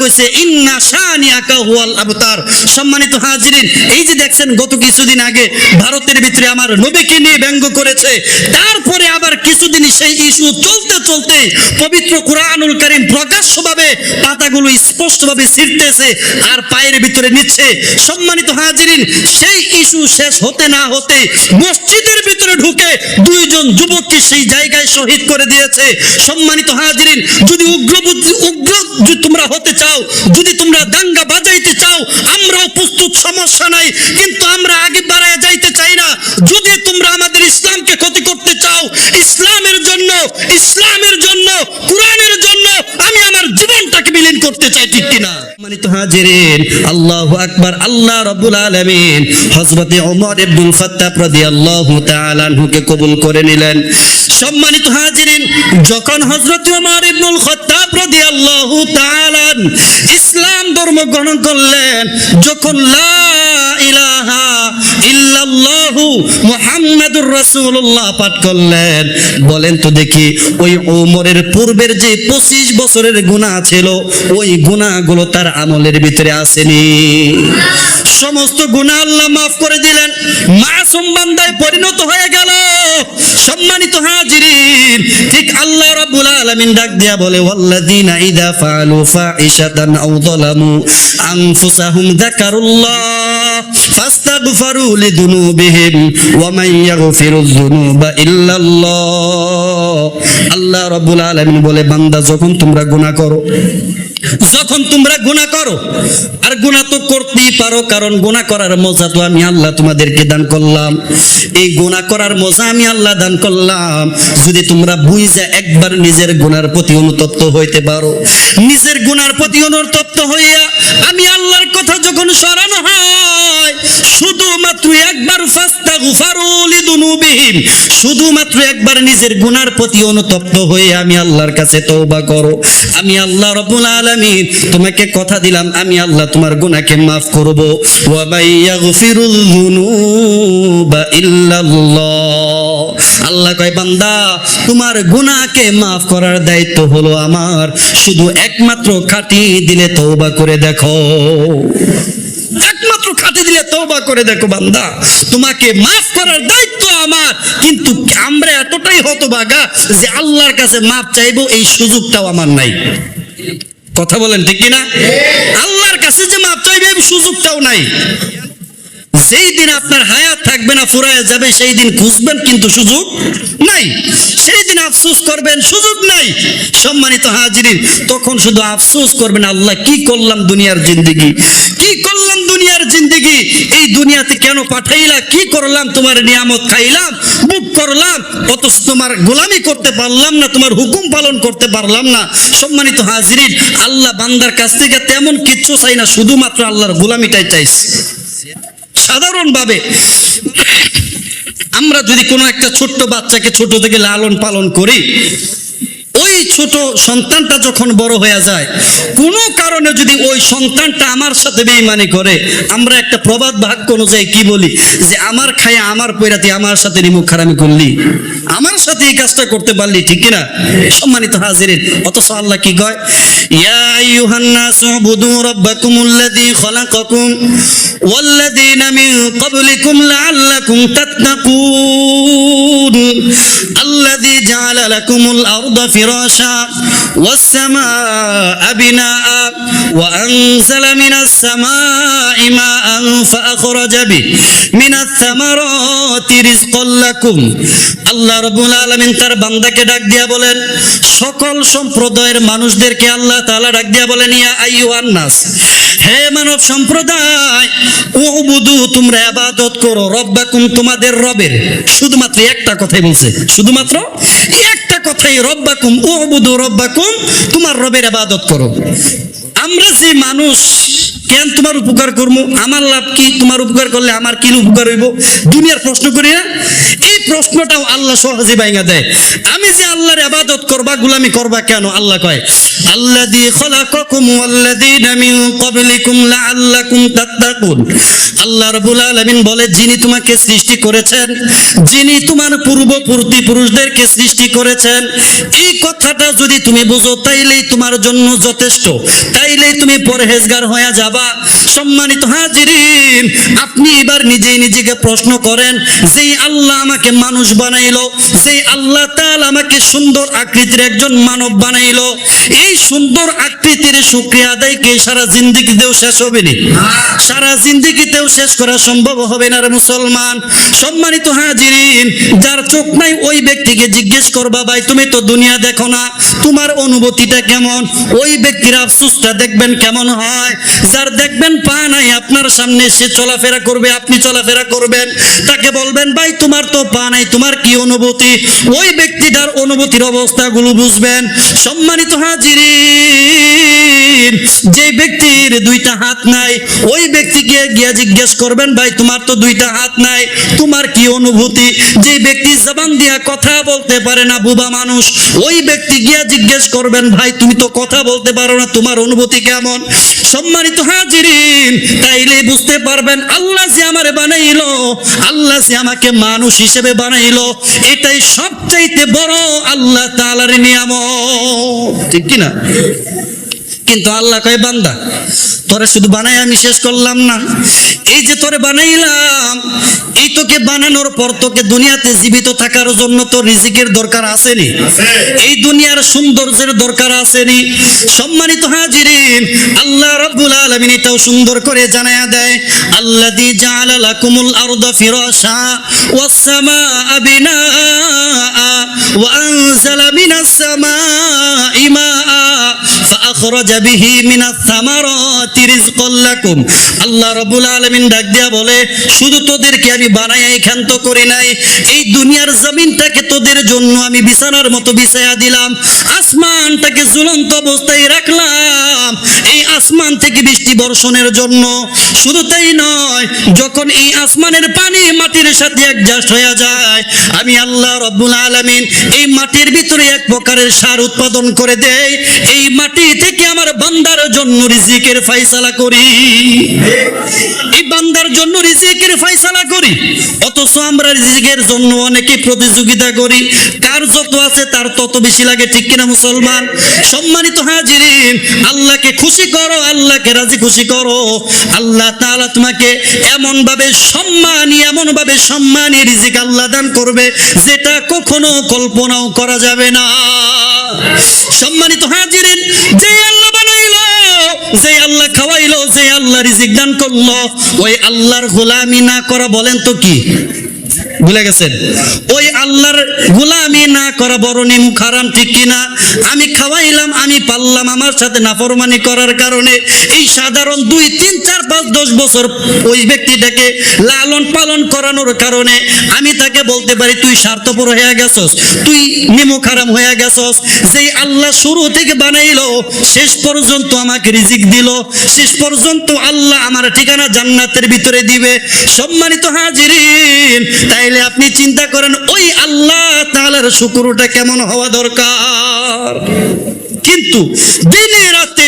কইছে, ইন্না শানিয়াকা হুয়াল আবতার। সম্মানিত হাজিরিন, এই যে দেখছেন, গত কিছুদিন আগে ভারতের ভিতরে আমার নবীকে নিয়ে ব্যঙ্গ করেছে। তারপরে আবার কিছুদিন সেই ইস্যু চলতে চলতে পবিত্র কোরআনুল কারীম প্রকাশ্যভাবে পাতাগুলো স্পষ্টভাবে ছিঁড়তেছে, আর পায়ের ভিতরে নিচ্ছে। সম্মানিত হাজিরিন, সেই ইস্যু শেষ হতে না হতে মসজিদের ভিতরে ঢুকে দুইজন যুবককে সেই জায়গায় শহীদ করে দিয়েছে। সম্মানিত হাজিরিন, যদি উগ্র উগ্র তোমরা হতে চাও যদি তোমরা দাঙ্গা বাজাইতে চাও আমরাও প্রস্তুত সমস্যা নাই কিন্তু আমরা আগে বাড়ায় যাইতে চাই না যদি তোমরা আমাদের ইসলামকে ক্ষতি করতে চাও ইসলামের জন্য ইসলামের জন্য কোরআনের জন্য আমি আমার জীবনটাকে বিলীন করতে চাই ঠিক কিনা আল্লাহু আকবার, আল্লাহ রাব্বুল আলামিন হযরতে ওমর খাত্তাব রাদিয়াল্লাহু তাআলা কবুল করে নিলেন। সম্মানিত যখন হযরত ওমর খাত্তাব রাদিয়াল্লাহু তাআলা ইসলাম ধর্ম গ্রহণ করলেন, যখন লা ইলাহা ইল্লাল্লাহু মুহাম্মাদুর রাসূলুল্লাহ পাঠ করলেন, বলেন তো দেখি, ওই ওমরের পূর্বের যে 25 বছরের গুনাহ ছিল, ওই গুনাহগুলো তার আমলের ভিতরে আসেনি। সমস্ত গুনাহ আল্লাহ মাফ করে দিলেন। মাসুম বান্দায় পরিণত হয়ে গেল। সম্মানিত হাজিরিন, ঠিক আল্লাহ রাব্বুল আলামিন ডাক দিয়া বলে, ওয়াল্লাযিনা ইযা ফাআলু ফাইশাতান আও যালামু আনফুসাহুম যাকারুল্লাহ ফাস্তাগফারু লিদুনুবিহিম ওয়া মান ইয়াগফিরুয যুনুবা ইল্লাল্লাহ। আল্লাহ রাব্বুল আলামিন বলে, বান্দা, যখন তোমরা গুনাহ করো যখন তোমরা গুণা করো, আর গুণা তো করতেই পারো, কারণ গুণা করার মজা তো আমি আল্লাহ তোমাদেরকে দান করলাম। এই গুণা করার মজা আমি আল্লাহ দান করলাম। যদি তোমরা বুঝে একবার নিজের গুণার প্রতি অনুতপ্ত হইতে পারো। নিজের গুণার প্রতি অনুতপ্ত হইয়া আমি আল্লাহর কথা যখন সরানো হয় শুধুমাত্র একবার ফাস্তাগফারু লিদুনুবিহিম, শুধুমাত্র একবার নিজের গুনার প্রতি অনুতপ্ত হয়ে আমি আল্লাহর কাছে তওবা করো। আমি আল্লাহ রাব্বুল আলামিন তোমাকে কথা দিলাম, আমি আল্লাহ তোমার গুনাহকে মাফ করব। ওয়া মাইয়াগফিরুল যুনুবা ইল্লাল্লাহ। আল্লাহ কয়, বান্দা, তোমার গুনাহকে মাফ করার দায়িত্ব হলো আমার। শুধু একমাত্র খাটি দিলে তওবা করে দেখো। খাটি দিলে তওবা করে দেখো বান্দা। তোমাকে মাফ করার দায়িত্ব আমার। কিন্তু আমরা এতটাই হতভাগা যে আল্লাহর কাছে মাফ চাইব, এই সুযোগটাও আমার নাই। কথা বলেন ঠিক কিনা? আল্লাহর কাছে যে মাপ চাইবে, এই সুযোগটাও নাই। যেই দিন আপনার হায়াত থাকবে না, ফুরায় যাবে, সেই দিন খুঁজবেন, কিন্তু সুযোগ নাই। সেই করবেন, সুযোগ নাই। সম্মানিত হাজিরিন, তখন শুধু করবেন, আল্লাহ কি করলাম দুনিয়ার জিন্দেগি? কি করলাম দুনিয়ার জিন্দেগি? এই দুনিয়াতে কেন পাঠাইলা? কি করলাম? তোমার নিয়ামত খাইলাম বুক করলাম তোমার গোলামি করতে পারলাম না, তোমার হুকুম পালন করতে পারলাম না। সম্মানিত আল্লাহ বান্দার কাছ থেকে তেমন কিচ্ছু চাই না, শুধুমাত্র আল্লাহর গোলামিটাই চাইছে। সাধারণভাবে আমরা যদি কোনো একটা ছোট্ট বাচ্চাকে ছোট থেকে লালন পালন করি ওই ছোট সন্তানটা যখন বড় হয়ে যায়, কোনো কারণে যদি ওই সন্তানটা আমার সাথে বেইমানি করে, আমরা একটা প্রবাদ বাক্য অনুযায়ী কি বলি? যে আমার খায়া আমার পৈরাতে আমার সাথে নিমুখ খারামি করলি, আমার সাথে এই কাজটা করতে পারলি, ঠিক কিনা? সম্মানিত হাজিরিন, অথচ আল্লাহ কি কয়? ইয়া আইয়ুহান নাসু উবুদু রাব্বাকুমুল্লাযী খলাকাকুম ওয়াল্লাযীনা মিন ক্বাবলিকুম লাআল্লাকুম তাত্তাকুন, আল্লাযী জাআলা লাকুমুল আরদা সামাআ বিনাআ ওয়া আনজালা মিনাস সামাই মাআন ফাআখরাজা বিহি মিনাস সামারাতি রিজকাল লাকুম আল্লাহ রাব্বুল আলামিন তার বান্দাকে ডাক দিয়া বলেন, সকল সম্প্রদায়ের মানুষদেরকে আল্লাহ তাআলা ডাক দিয়া বলেন, ইয়া আইয়ুহান নাস, হে মানব সম্প্রদায়, উবুদু, তোমরা ইবাদত করো, রব্বাকুম তোমাদের রবের, শুধুমাত্র একটা কথাই বলছে, শুধুমাত্র কথাই রব্বাকুম উবুদু রব্বাকুম তোমার রবের আবাদত করো। আমরা যে মানুষ কেন তোমার উপকার করব? আমার লাভ কি? তোমার উপকার করলে আমার কি উপকার হইব? দুনিয়ার প্রশ্ন করি না এই প্রশ্নটাও আল্লাহ সহজে বাইঙ্গা দেয়। আমি যে আল্লাহর আবাদত করবা, গুলামি করবা কেন? আল্লাহ কয় ক্বাবলিকুম লাআল্লাকুম তাত্তাকুন। আল্লাহ বলে, যিনি তোমাকে সৃষ্টি করেছেন, যিনি তোমার পূর্ববর্তী পুরুষদেরকে সৃষ্টি করেছেন, এই কথাটা যদি তুমি বুঝো, তাইলেই তোমার জন্য যথেষ্ট। তাইলেই তুমি পরহেজগার হয়ে যাবা। সম্মানিত হাজিরিন, আপনি এবার নিজেই নিজেকে প্রশ্ন করেন, যেই আল্লাহ আমাকে মানুষ বানাইলো, যেই আল্লাহ তাআলা আমাকে সুন্দর আকৃতির একজন মানব বানাইলো, এই সুন্দর আকৃতির শুক্রিয়া আদায় কে সারা জিন্দিগিতেও শেষ হবে না? সারা জিন্দিগিতেও শেষ করা সম্ভব হবে না মুসলমান। সম্মানিত হাজিরিন, যার চোখ নাই ওই ব্যক্তিকে জিজ্ঞেস করবা, ভাই, তুমি তো দুনিয়া দেখো না, তোমার অনুভূতিটা কেমন? ওই ব্যক্তির আফসুসটা দেখবেন কেমন হয়। যার দেখবেন পা নাই, আপনার সামনে সে চলাফেরা করবে, আপনি চলাফেরা করবেন। তাকে বলবেন, ভাই, তোমার তো পা নাই, তোমার কি অনুভূতি? ওই ব্যক্তিটার অনুভূতির অবস্থাগুলো বুঝবেন। সম্মানিত হাজিরিন, যে ব্যক্তির দুইটা হাত নাই, ওই ব্যক্তিকে গিয়া জিজ্ঞেস করবেন, ভাই, তোমার তো দুইটা হাত নাই, তোমার কি অনুভূতি? যে ব্যক্তি জবান দিয়া কথা বলতে পারে না, বুবা মানুষ, ওই ব্যক্তি গিয়া জিজ্ঞেস করবেন, ভাই, তুমি তো কথা বলতে পারো না, তোমার অনুভূতি কেমন? সম্মানিত হাজিরিন, তাইলে বুঝতে পারবেন আল্লাহ যে আমার বানাইলো, আল্লাহ যে আমাকে মানুষ হিসেবে বানাইলো, এটাই সবচাইতে বড় আল্লাহ তালার নিয়ামত। ঠিক কি না কিন্তু আল্লাহ কয়, বান্দা, তোরে শুধু বানাই আমি শেষ করলাম না। এই যে তোরে বানাইলাম, এই তোকে বানানোর পর তোকে দুনিয়াতে জীবিত থাকার জন্য তো রিজিকের দরকার আসেনি। এই দুনিয়ার সৌন্দর্যের দরকার আসেনি। সম্মানিত হাজিরিন, আল্লাহ রাব্বুল আলামিন এটাও সুন্দর করে জানায়া দেয়, আল্লাযী জাআলা লাকুমুল আরদা ফিরাশা ওয়াস সামাআ বিনাআ ওয়া আনজালা মিনাস সামাই মাআ আল্লাহ রাব্বুল আলামিন ডাক দিয়া বলে, শুধু তোদেরকে আমি বানায়া এখান্ত করি নাই। এই দুনিয়ার জমিনটাকে তোদের জন্য আমি বিছানার মতো বিছায়া দিলাম। আসমানটাকে ঝুলন্ত অবস্থায় রাখলাম। এই আসমান থেকে বৃষ্টি বর্ষণের জন্য। শুধু তাই নয় যখন এই আসমানের পানি মাটির সাথে অ্যাডজাস্ট হয়ে যায় আমি আল্লাহ রব্বুল আলামিন এই মাটির ভিতরে এক প্রকারের সার উৎপাদন করে দেই এই মাটি থেকে আমার বান্দার জন্য রিজিকের ফাইসালা করি। বান্দার জন্য রিজিকের ফয়সালা করি। অথচ আমরা রিজিকের জন্য অনেকে প্রতিযোগিতা করি। কার যত আছে, তার তত বেশি লাগে, ঠিক কিনা মুসলমান? সম্মানিত হাজিরিন, আল্লাহকে খুশি করো, আল্লাহকে রাজি খুশি করো। আল্লাহ তাআলা তোমাকে এমন ভাবে সম্মানী এমন ভাবে সম্মানী রিজিক আল্লাহ দান করবে, যেটা কখনো কল্পনাও করা যাবে না। সম্মানিত হাজিরিন আল্লাহ রিজিক দান করল। ওই আল্লাহর গোলামি না করা বলেন তো কি? ভুলে গেছেন? ওই আল্লাহর গোলামি না করা বড় নিমু খারাম ঠিক কিনা? আমি খাওয়াইলাম, আমি পারলাম আমার সাথে নাফরমানি করার কারণে। এই সাধারণ দুই, তিন, চার, পাঁচ, দশ বছর ওই ব্যক্তিটাকে লালন পালন করানোর কারণে আমি তাকে বলতে পারি, তুই স্বার্থপর হয়ে গেছস, তুই নিমু খারাম হয়ে গেছস। যেই আল্লাহ শুরু থেকে বানাইলো, শেষ পর্যন্ত আমাকে রিজিক দিল। শেষ পর্যন্ত আল্লাহ আমার ঠিকানা জান্নাতের ভিতরে দিবে। সম্মানিত হাজিরিন তাইলে আপনি চিন্তা করেন ওই আল্লাহ তালার শুকুরটা কেমন হওয়া দরকার? কিন্তু দিনে রাতে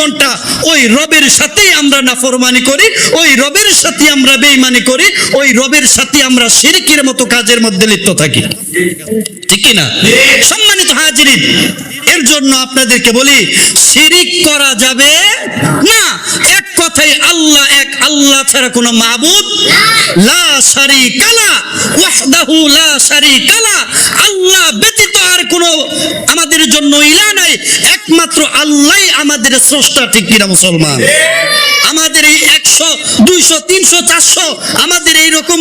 ঘণ্টা ওই রবের সাথেই আমরা নাফরমানি করি, ওই রবের সাথে আমরা বেইমানি করি, ওই রবের সাথে আমরা শিরকির মতো কাজের মধ্যে লিপ্ত থাকি। ঠিক কি না? সম্মানিত হাজিরিন, এর জন্য আপনাদেরকে বলি, শিরিক করা যাবে না। এক কথাই আল্লাহ এক, আল্লাহ ছাড়া কোনো মাবুদ লা শারিকা লা, ওয়াহদাহু লা শারিকা লা। আল্লাহ ব্যতীত আর কোনো আমাদের জন্য ইলা নাই। একমাত্র আল্লাহই আমাদের স্রষ্টা ঠিক কিনা মুসলমান? আমাদের এই একশো, দুইশো, তিনশো, চারশো, আমাদের এই রকম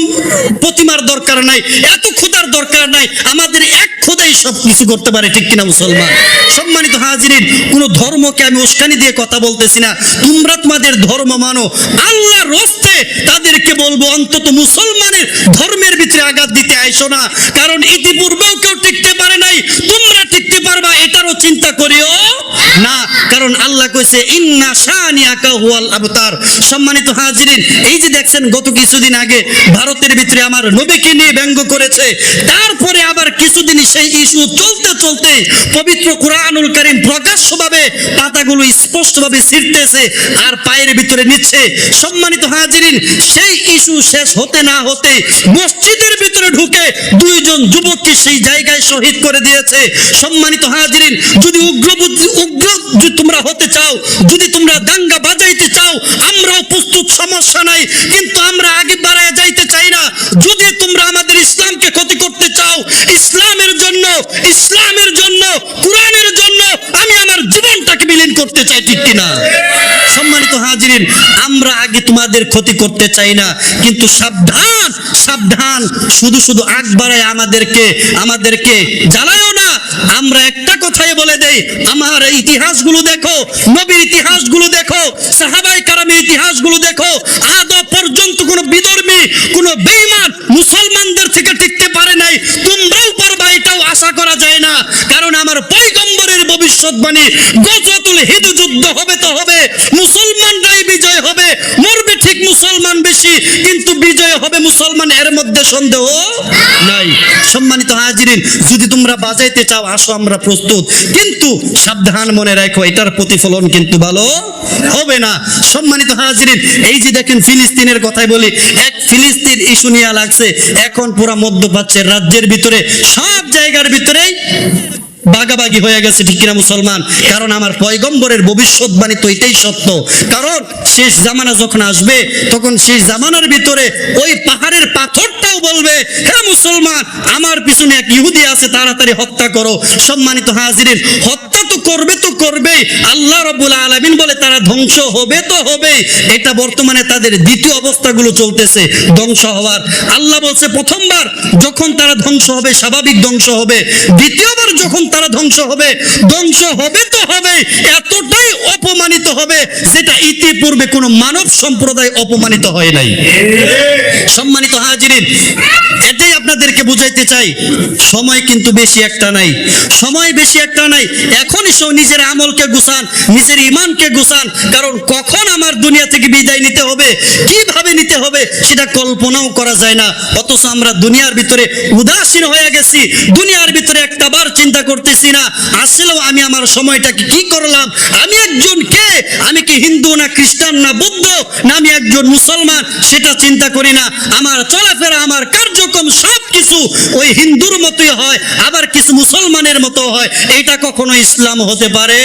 প্রতিমার দরকার নাই, এত ক্ষুদার দরকার নাই, আমাদের এক খোদাই সব কিছু করতে পারে, ঠিক কিনা মুসলমান? সম্মানিত হাজিরিন, কোন ধর্মকে আমি উস্কানি দিয়ে কথা বলতেছি না। তোমরা তোমাদের ধর্ম মানো। আল্লাহ রস্তে তাদেরকে বলব, অন্তত মুসলমানের ধর্মের ভিতরে আঘাত দিতে আইসো না। কারণ ইতিপূর্বেও কেউ টিকতে পারে নাই, তোমরা টিকতে পারবা, এটারও চিন্তা করিও না। কারণ আল্লাহ কইছে, ইন্না শানিয়াকা হুয়াল আবতার। সম্মানিত হাজিরিন, এই যে দেখছেন, গত কিছুদিন আগে ভারতের ভিতরে আমার নবীকে নিয়ে ব্যঙ্গ করেছে। তারপরে কিছুদিন সেই ইস্যু চলতে চলতে পবিত্র কোরআনুল কারীম প্রকাশ্যভাবে পাতাগুলো স্পষ্টভাবে ছিঁড়তেছে আর পায়ের ভিতরে নিচ্ছে। সম্মানিত হাজিরিন, সেই ইস্যু শেষ হতে না হতে মসজিদের ভিতরে ঢুকে দুইজন যুবককে সেই জায়গায় শহীদ করে দিয়েছে। সম্মানিত হাজিরিন, যদি উগ্র উগ্র যদি তোমরা হতে চাও, যদি তোমরা দাঙ্গা বাজাইতে চাও, আমরাও প্রস্তুত, সমস্যা নাই। কিন্তু আমরা আগে বাড়ায় যাইতে চাই না যদি তোমরা আমাদের ইসলামকে ক্ষতি চাও ইসলামের জন্য ইসলামের জন্য, কোরআনের জন্য আমি আমার জীবনটাকে বিলীন করতে চাই, ঠিক কিনা? সম্মানিত আমরা আগে তোমাদের ক্ষতি করতে চাই না, কিন্তু সাবধান সাবধান, শুধু শুধু আগ বাড়ায় আমাদেরকে আমাদেরকে না। আমরা একটা কথাই বলে দেই, আমার ইতিহাসগুলো দেখো, নবীর ইতিহাসগুলো দেখো, সাহাবাই কারামের ইতিহাসগুলো দেখো, আদৌ পর্যন্ত কোনো বিধর্মী, কোনো বেঈমান মুসলমানদের থেকে টিকতে নাই, তোমরাও পারবা এটাও আশা করা যায় না। কারণ আমার পৈগম্বরের ভবিষ্যৎবাণী গজতুল হিদ যুদ্ধ হবে তো হবে, মুসলমানরাই বিজয় হবে, মরবে ঠিক মুসলমান বেশি, কিন্তু বিজয় হবে মুসলমান এর মধ্যে সন্দেহ নাই। সম্মানিত হাজিরিন, যদি তোমরা বাজাইতে চাও, আসো, আমরা প্রস্তুত। কিন্তু সাবধান মনে রাখো, এটার প্রতিফলন কিন্তু ভালো হবে না। সম্মানিত হাজিরিন, এই যে দেখেন ফিলিস্তিনের কথাই বলি, এক ফিলিস্তিন ইস্যু নিয়ে লাগছে, এখন পুরা মধ্যপ্রাচ্যের রাজ্যের ভিতরে, সব জায়গার ভিতরেই বাগাবাগি হয়ে গেছে, ঠিক কিনা মুসলমান? কারণ আমার পয়গম্বরের ভবিষ্যৎবাণী তো এটাই সত্য। কারণ শেষ জামানা যখন আসবে, তখন শেষ জামানার ভিতরে ওই পাহাড়ের পাথরটাও বলবে, হে মুসলমান, আমার পিছনে এক ইহুদি আছে, তাড়াতাড়ি হত্যা করো। সম্মানিত হাজিরিন, হত্যা তো করবে তো করবেই। আল্লাহ রব্বুল আলামিন বলে, তারা ধ্বংস হবে তো হবে এটা বর্তমানে তাদের দ্বিতীয় অবস্থাগুলো চলতেছে, ধ্বংস হওয়ার। আল্লাহ বলছে, প্রথমবার যখন তারা ধ্বংস হবে, স্বাভাবিক ধ্বংস হবে। দ্বিতীয়বার যখন তারা ধ্বংস হবে ধ্বংস হবে তো হবে এতটাই অপমানিত হবে যেটা ইতিপূর্বে কোনো মানব সম্প্রদায় অপমানিত হয় নাই। সম্মানিত হাজিরিন আপনাদেরকে বুঝাইতে চাই, সময় কিন্তু বেশি একটা নাই। সময় বেশি একটা নাই। এখনই সব নিজের আমলকে গুছান, নিজের ইমানকে গুছান, কারণ কখন আমার দুনিয়া থেকে বিদায় নিতে হবে, কীভাবে নিতে হবে, সেটা কল্পনাও করা যায় না। অথচ আমরা দুনিয়ার ভিতরে উদাসীন হয়ে গেছি, দুনিয়ার ভিতরে একটা বার চিন্তা করতেছি না, আসলেও আমি আমার সময়টাকে কি করলাম, আমি একজন কে? আমি কি হিন্দু না খ্রিস্টান না বৌদ্ধ না আমি একজন মুসলমান, সেটা চিন্তা করি না। আমার চলাফেরা, আমার কার্যক্রম সব কিছু ওই হিন্দুর মতোই হয়, আবার কিছু মুসলমানের মতো হয়। এটা কখনো ইসলাম হতে পারে?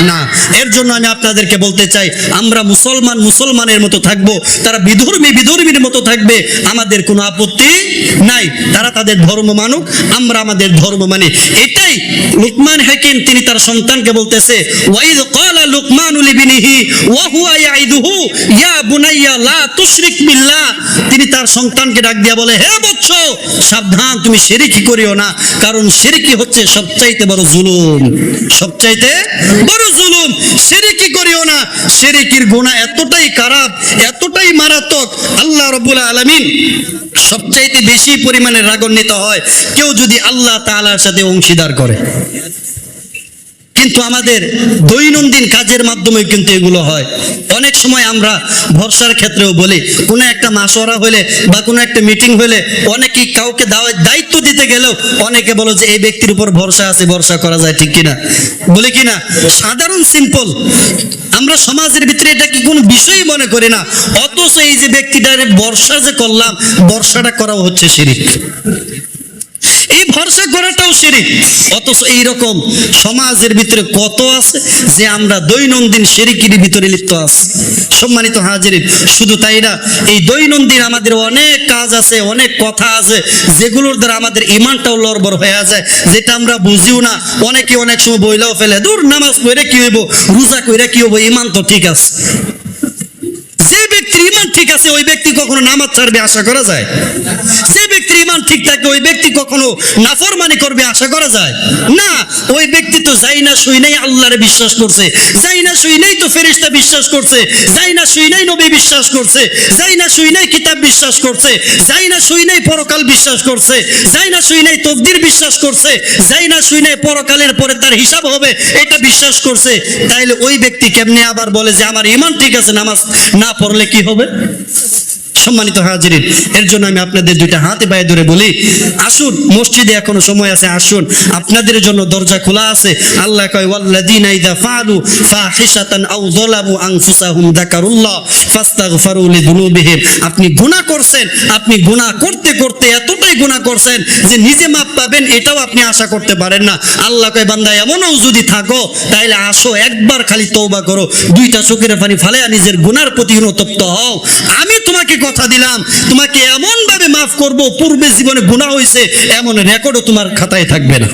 না। এর জন্য আমি আপনাদেরকে বলতে চাই, আমরা মুসলমান মুসলমানের মতো থাকব, তারা বিধর্মী বিধর্মীর মতো থাকবে, আমাদের কোনো আপত্তি নাই। তারা তাদের ধর্ম মানুক, আমরা আমাদের ধর্ম মানি। এটাই লুকমান হাকিম, তিনি তার সন্তানকে বলতেছে, ওয়াইদ ক্বালা লুকমানু লিবনিহি তিনি তার সন্তানকে ডাক দিয়া বলে, হে বৎস, সাবধান, তুমি শিরকি করিও না, কারণ শিরকি হচ্ছে সবচাইতে বড় জুলুম। সবচাইতে বড় জুলুম। শিরকি করিও না। শিরকির গুনাহ এতটাই খারাপ, এতটাই মারাত্মক। আল্লাহ রাব্বুল আলামিন সবচাইতে বেশি পরিমাণে রাগান্বিত হয়। কেউ যদি আল্লাহ তাআলার সাথে অংশীদার করে। কিন্তু আমাদের দৈনন্দিন কাজের মাধ্যমে কিন্তু এগুলো হয়। অনেক সময় আমরা ভরসার ক্ষেত্রেও বলি, কোনো একটা মাসোয়ারা হলে বা কোনো একটা মিটিং হলে অনেকেই কাউকে দায়িত্ব দিতে গেলেও অনেকে বলো যে এই ব্যক্তির উপর ভরসা আছে, ভরসা করা যায় ঠিক কিনা। বলে কিনা সাধারণ সিম্পল আমরা সমাজের ভিতরে এটা কি কোনো বিষয়ই মনে করি না। অথচ এই যে ব্যক্তিটার বর্ষা যে করলাম বর্ষাটা করাও হচ্ছে শিরিক। ভরসা করাটাও শিরিক। অথচ এইরকম সমাজের ভিতরে কত আছে যে আমরা দৈনন্দিন শিরিকির ভিতরে লিপ্ত আছি? সম্মানিত হাজির শুধু তাই না, এই দৈনন্দিন আমাদের অনেক কাজ আছে, অনেক কথা আছে, যেগুলোর দ্বারা আমাদের ইমানটাও লড়বড় হয়ে যায়, যেটা আমরা বুঝিও না। অনেকে অনেক সময় বইলাও ফেলে, দূর নামাজ পড়ে কি হইব? রোজা কইরা কি হইব? ইমান তো ঠিক আছে। যে ব্যক্তির ইমান ঠিক আছে, ওই ব্যক্তি কখনো নামাজ ছাড়বে আশা করা যায়? যে ঠিক থাকে, ওই ব্যক্তি কখনো নাফরমানি করবে আশা করা যায়? না, ওই ব্যক্তি তো যাই না শুই নাই আল্লাহরে বিশ্বাস করছে, যাই না শুই নাই তো ফেরেশতা বিশ্বাস করছে, যাই না শুই নাই নবী বিশ্বাস করছে, যাই না শুই নাই কিতাব বিশ্বাস করছে, যাই না শুই নাই পরকাল বিশ্বাস করছে, যাই না শুই নাই তকদির বিশ্বাস করছে, যাই না শুই নাই পরকালের পরে তার হিসাব হবে, এটা বিশ্বাস করছে। তাইলে ওই ব্যক্তি কেমনে আবার বলে যে, আমার ইমান ঠিক আছে, নামাজ না পড়লে কি হবে? সম্মানিত হাজিরিন, এর জন্য আমি আপনাদের দুইটা হাতে পায়ে ধরে বলি, আসুন, মসজিদে এখনও সময় আছে, আসুন। আপনাদের জন্য দরজা খোলা আছে। আল্লাহ কয়, ওয়াল্লাযিনা ইযা ফাআলু ফাহিশাতান আও যালামু আনফুসাহুম যাকারুল্লাহ ফাস্তাগফারু লিযুনুবিহিম। আপনি গুনাহ করছেন, আপনি গুনাহ করতে করতে এতটাই গুনাহ করছেন যে নিজে মাপ পাবেন, এটাও আপনি আশা করতে পারেন না। আল্লাহ কয়, বান্দা, এমনও যদি থাকো, তাইলে আসো, একবার খালি তওবা করো। দুইটা চোখের পানি ফালাইয়া নিজের গুনার প্রতি অনুতপ্ত হও। আমি তোমাকে কথা দিলাম, তোমাকে এমন ভাবে মাফ করব, পূর্বে জীবনে গুণা হয়েছে এমন রেকর্ডও তোমার খাতায় থাকবে না।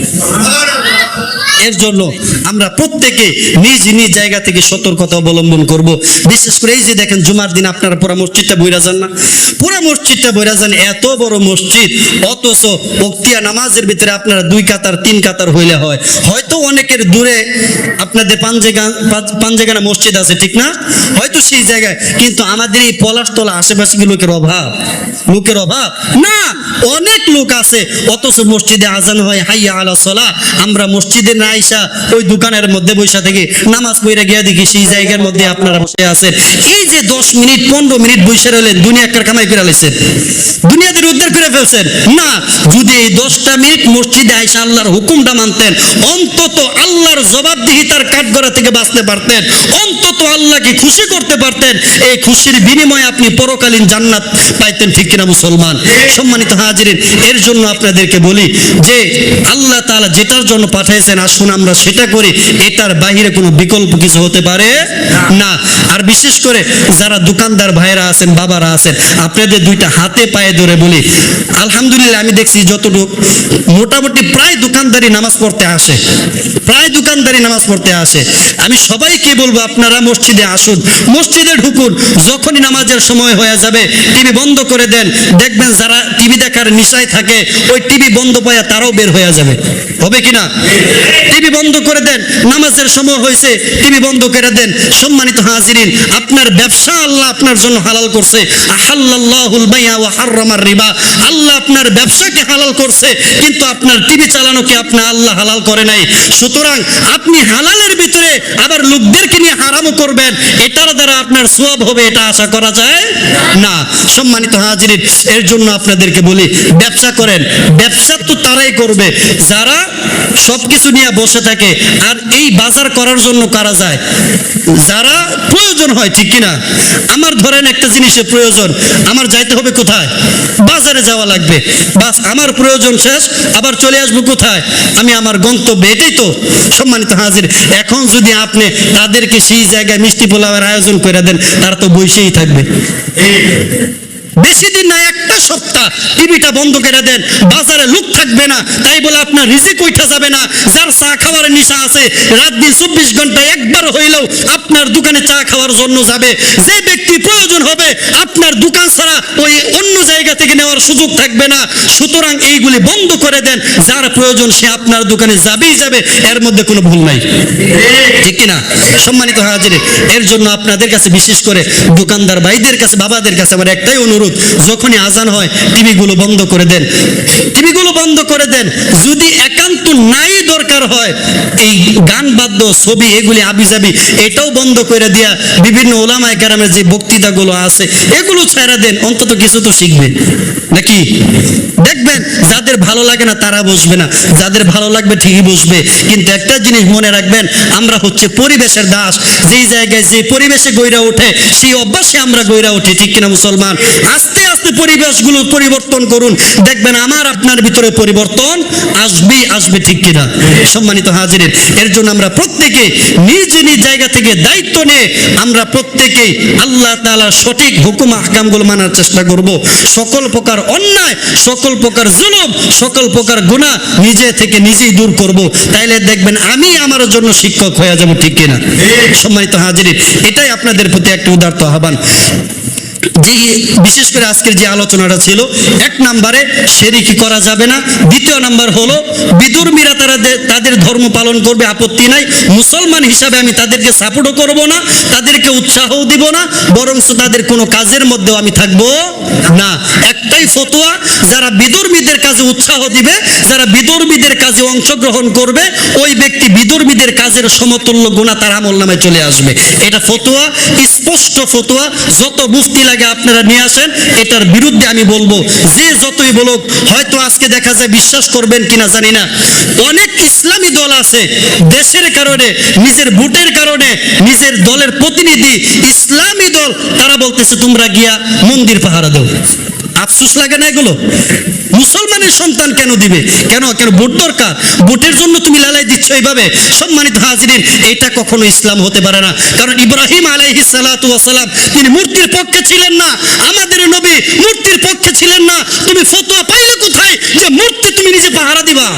এর জন্য আমরা প্রত্যেকে নিজ নিজ জায়গা থেকে সতর্কতা অবলম্বন করব। বিশেষ করে এই যে দেখেন জুমার দিন আপনারা পুরা মসজিদটা বইরা যান না? পুরা মসজিদটা বইরা যান, এত বড় মসজিদ, অথচ বক্তিয়া নামাজের ভিতরে আপনারা দুই কাতার, তিন কাতার হইলে হয়। হয়তো অনেকের দূরে আপনাদের পাঞ্জেগা পাঞ্জেগানা মসজিদ আছে, ঠিক না? হয়তো সেই জায়গায়, কিন্তু আমাদের এই পলাশতলা আশেপাশে কি লোকের অভাব? লোকের অভাব? না, অনেক লোক আছে, অথচ মসজিদে আজান হয়, হাইয়া আলা সলা, আমরা মসজিদে না আইসা ওই দোকানের মধ্যে বৈশা থেকে নামাজ পড়ে গিয়া দেখি সেই জায়গার মধ্যে আপনারা বসে আছেন এই যে দশ মিনিট, পনেরো মিনিট দুনিয়া কামাই করে দুনিয়াদের উদ্ধার করে ফেলছেন। না, যদি এই দশটা মিনিট মসজিদে আইসা আল্লাহর হুকুমটা মানতেন, অন্তত আল্লাহর জবাবদিহিতার থেকে বাঁচতে পারতেন, অন্তত আল্লাহকে খুশি করতে পারতেন, এই খুশির বিনিময়ে আপনি পরকালীন জান্নাত পাইতেন, ঠিক কিনা মুসলমান? সম্মানিত হাজিরিন, এর জন্য আপনাদেরকে বলি যে, আল্লাহ তাআলা যেটার জন্য পাঠাইছেন আসুন আমরা সেটা করি, এটার বাহিরে কোনো বিকল্প কিছু হতে পারে না। আর বিশেষ করে যারা দোকানদার ভাইরা আছেন, বাবারা আছেন, আপনাদের দুইটা হাতে পায়ে ধরে বলি। আলহামদুলিল্লাহ, আমি দেখছি যতটুকু, মোটামুটি প্রায় দোকানদারি নামাজ পড়তে আসে। প্রায় দোকানদারি নামাজ পড়তে আসে। আমি সবাইকে বলব, আপনারা মসজিদে আসুন, মসজিদে ঢুকুন, যখনই নামাজের সময় হয়ে যাবে, টিভি বন্ধ করে দেন। দেখবেন যারা টিভি দেখার নিশায় থাকে, ওই টিভি বন্ধ পায়া তারাও বের হয়ে যাবে। হবে কিনা টিভি বন্ধ করে দেন। নামাজের সময় হয়েছে টিভি বন্ধ করে দেন। সম্মানিত হাজিরিন, আপনার ব্যবসা আল্লাহ আপনার জন্য হালাল করছে। আহাল্লাহুল বাইয়া ওয়া হাররামার রিবা। আল্লাহ আপনার ব্যবসাকে হালাল করছে, কিন্তু আপনার টিভি চালানোকে আপনি আল্লাহ হালাল করে নাই। সুতরাং আপনি হালালের ভিতরে আবার লোকদেরকে নিয়ে হারামও করবেন, এটার দ্বারা আপনার সোয়াব হবে, এটা আশা করা যায় না। সম্মানিত হাজিরিন, এর জন্য আপনাদেরকে বলি, ব্যবসা করেন। ব্যবসা তো তারাই করবে। যারা সবকিছু নিয়ে বসে থাকে। আর এই বাজার করার জন্য কারা যায়? যারা প্রয়োজন হয়, ঠিক কিনা? আমার ধরেন একটা জিনিসের প্রয়োজন, আমার যাইতে হবে কোথায়? বাজারে যাওয়া লাগবে। বাস, আমার প্রয়োজন শেষ, আবার চলে আসব কোথায়? আমি আমার গন্তব্যে, এটাই তো সম্মানিত হাজির। এখন যদি আপনি তাদেরকে সেই জায়গায় মিষ্টি পোলাওয়ের আয়োজন করে দেন, তারা তো বসেই থাকবে। বেশি দিন না, একটা সপ্তাহ টিভিটা বন্ধ করে দেন। বাজারে লোক থাকবে না, তাই বলে আপনার রিজিক উঠা যাবে না। যার চা খাওয়ার নেশা আছে, রাত দিন চব্বিশ ঘণ্টা একবার হইলেও আপনার দোকানে চা খাওয়ার জন্য যাবে। যে ব্যক্তি প্রয়োজন হবে, আপনার দোকান ছাড়া ওই অন্য জায়গা থেকে নেওয়ার সুযোগ থাকবে না। সুতরাং এইগুলি বন্ধ করে দেন, যার প্রয়োজন সে আপনার দোকানে যাবেই যাবে, এর মধ্যে কোনো ভুল নাই। ঠিক কিনা? সম্মানিত হাজিরে, এর জন্য আপনাদের কাছে বিশেষ করে দোকানদার ভাইদের কাছে, বাবাদের কাছে আমার একটাই অনুরোধ। যখনই আজান হয়, টিভিগুলো বন্ধ করে দেন। টিভিগুলো বন্ধ করে দেন। যদি একান্ত নাই দরকার হয়, এই গান বাদ্য, ছবি, এগুলি আবিজাবি, এটাও বন্ধ করে দিয়া বিভিন্ন ওলামায় কারামের যে বক্তৃতাগুলো আছে, এগুলো ছেড়ে দেন। অন্তত কিছু তো শিখবে নাকি? দেখবেন, যাদের ভালো লাগে না, তারা বসবে না। যাদের ভালো লাগবে, ঠিকই বসবে কিন্তু একটা জিনিস মনে রাখবেন, আমরা হচ্ছে পরিবেশের দাস। যেই জায়গায় যে পরিবেশে গইরা ওঠে, সেই অভ্যাসে আমরা গইরা উঠি, ঠিক কিনা মুসলমান? আস্তে আস্তে পরিবেশগুলো পরিবর্তন করুন। দেখবেন, আমার আপনার ভিতরে পরিবর্তন আসবেই আসবে ঠিক কিনা? সম্মানিত হাজিরের এর জন্য আমরা প্রত্যেকে নিজ নিজ জায়গা থেকে দায়িত্ব নিয়ে আমরা প্রত্যেকে আল্লাহ তাআলার সঠিক হুকুম, আহকামগুলো মানার চেষ্টা করব। সকল প্রকার অন্যায়, সকল প্রকার জুলুম সকল প্রকার গুণা নিজে থেকে নিজেই দূর করব। তাইলে দেখবেন আমি আমার জন্য শিক্ষক হয়ে যাব ঠিক কিনা? সম্মানিত হাজির এটাই আপনাদের প্রতি একটা উদার্ত আহ্বান যে বিশেষ করে আজকের যে আলোচনাটা ছিল, এক নম্বরে শেরিকি করা যাবে না, দ্বিতীয় নাম্বার হলো বিদুর্মীরা তারা তাদের ধর্ম পালন করবে, আপত্তি নাই, মুসলমান হিসাবে আমি তাদেরকে সাপোর্টও করব না, তাদেরকে উৎসাহও দিব না বরং তাদের কোনো কাজের মধ্যেও আমি থাকব না। একটাই ফতোয়া, যারা বিদুর্মীদের কাজে উৎসাহ দিবে, যারা বিদুর্মীদের কাজে অংশগ্রহণ করবে, ওই ব্যক্তি বিদুর্মীদের কাজের সমতুল্য গুণা তার আমল নামে চলে আসবে। এটা ফতোয়া, স্পষ্ট ফতোয়া, যত মুফতি লাগে আপনারা নিয়ে আসেন, এটার বিরুদ্ধে আমি বলব, যে যতই বলুক, হয়তো আজকে দেখা যায় বিশ্বাস করবেন কিনা জানি না। অনেক ইসলামী দল আছে, দেশের কারণে, নিজের ভোটের কারণে, নিজের দলের প্রতিনিধি, ইসলামী দল, তারা বলতেছে, তোমরা গিয়া মন্দির পাহারা দাও। আফসোস লাগে না এগুলো? মুসলমানের সন্তান কেন দিবে? কেন কেন ভোট দরকার? ভোটের জন্য তুমি লালাই দিচ্ছ এইভাবে? সম্মানিত হাজিরিন এটা কখনো ইসলাম হতে পারে না। কারণ ইব্রাহিম আলাইহিস সালাতু ওয়াসালাম তিনি মূর্তির পক্ষে ছিলেন না। আমাদের নবী মূর্তির পক্ষে ছিলেন না। তুমি ফতোয়া পাইলে কোথায় যে মূর্তি তুমি নিজে পাহারা দিবা?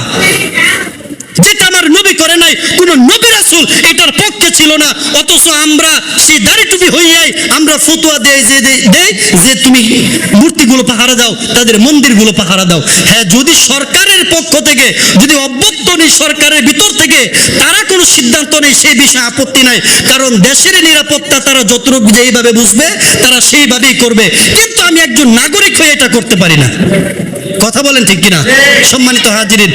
যেটা আমার নবী করে নাই, কোন নবী রাসূল এটার ছিল না, অথচ আমরা সেই দাড়ি টুপি হইয়াই আমরা ফতোয়া দেই, যে দে- দেই, যে তুমি মূর্তিগুলো পাহারা দাও, তাদের মন্দিরগুলো পাহারা দাও। হ্যাঁ যদি সরকারের পক্ষ থেকে, যদি অভ্যর্থ সরকারের ভিতর থেকে, তারা কোনো সিদ্ধান্ত নেই, সেই বিষয়ে আপত্তি নাই। কারণ দেশের নিরাপত্তা তারা যতটুকু যেইভাবে বুঝবে, তারা সেইভাবেই করবে। কিন্তু আমি একজন নাগরিক হয়ে এটা করতে পারি না। কথা বলেন ঠিক কিনা? সম্মানিত হাজিরিন।